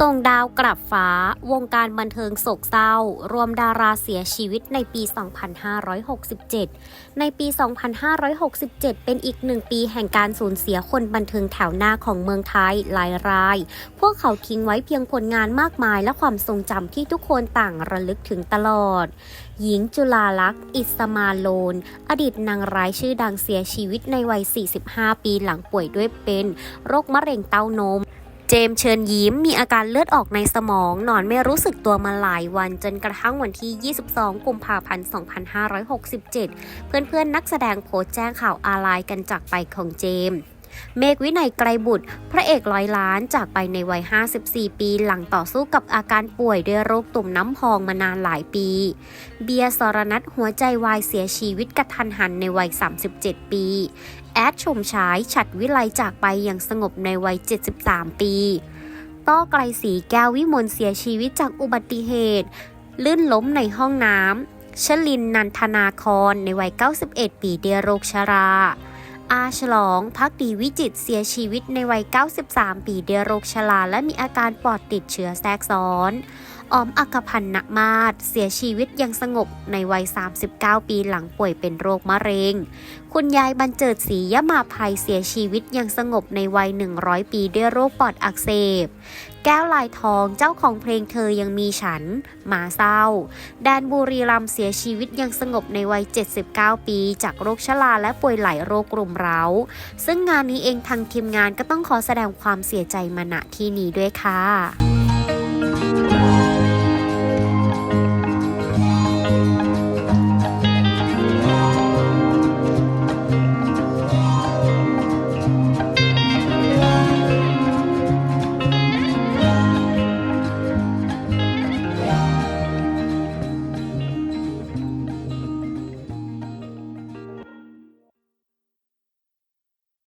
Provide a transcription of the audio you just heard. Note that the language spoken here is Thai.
ส่งดาวกลับฟ้า วงการบันเทิงโศกเศร้า รวมดาราเสียชีวิตในปี 2567 ในปี 2567 เป็นอีกหนึ่งปีแห่งการสูญเสียคนบันเทิงแถวหน้าของเมืองไทยหลายราย พวกเขาทิ้งไว้เพียงผลงานมากมายและความทรงจำที่ทุกคนต่างระลึกถึงตลอด หญิงจุลาลักษณ์ อิสมาโลน อดีตนางร้ายชื่อดังเสียชีวิตในวัย 45 ปีหลังป่วยด้วยเป็น โรคมะเร็งเต้านม เจมเชิญยิ้มมีอาการเลือดออกในสมอง นอนไม่รู้สึกตัวมาหลายวันจนกระทั่งวันที่ 22 กุมภาพันธ์ 2567 เพื่อนๆนักแสดงโพสต์แจ้งข่าวอาลัยกันจากไปของเจมส์ เมฆวินัยไกรบุตร พระเอกร้อยล้านจากไปในวัย 54 ปีหลังต่อสู้กับอาการป่วยด้วยโรคตุ่มน้ำพองมานานหลายปี เบียร์สรนัทหัวใจวายเสียชีวิตกระทันหันในวัย 37 ปี แอดชมฉายฉัดวิไลจากไปอย่างสงบในวัย 73 ปี ต้อไกลสีแก้ววิมลเสียชีวิตจากอุบัติเหตุ ลื่นล้มในห้องน้ำชลินนันทนาครในวัย 91 ปีเดียโรคชรา อาฉลอง พักดีวิจิตเสียชีวิตในวัย 93 ปีเดียโรคชราและมีอาการปอดติดเชื้อแทรกซ้อนออมอักพันธ์ณมาศเสียชีวิตยังสงบในวัย 39 ปีหลังป่วยเป็นโรคมะเร็ง คุณยายบรรเจิดศรียมาภัยเสียชีวิตยังสงบในวัย 100 ปีด้วยโรคปอดอักเสบ แก้วลายทองเจ้าของเพลงเธอยังมีฉัน หมาเศร้า แดนบุรีรัมเสียชีวิตยังสงบในวัย 79 ปี จากโรคชราและป่วยหลายโรครุมเร้า ซึ่งงานนี้เองทางทีมงานก็ต้องขอแสดงความเสียใจมาณที่นี้ด้วยค่ะ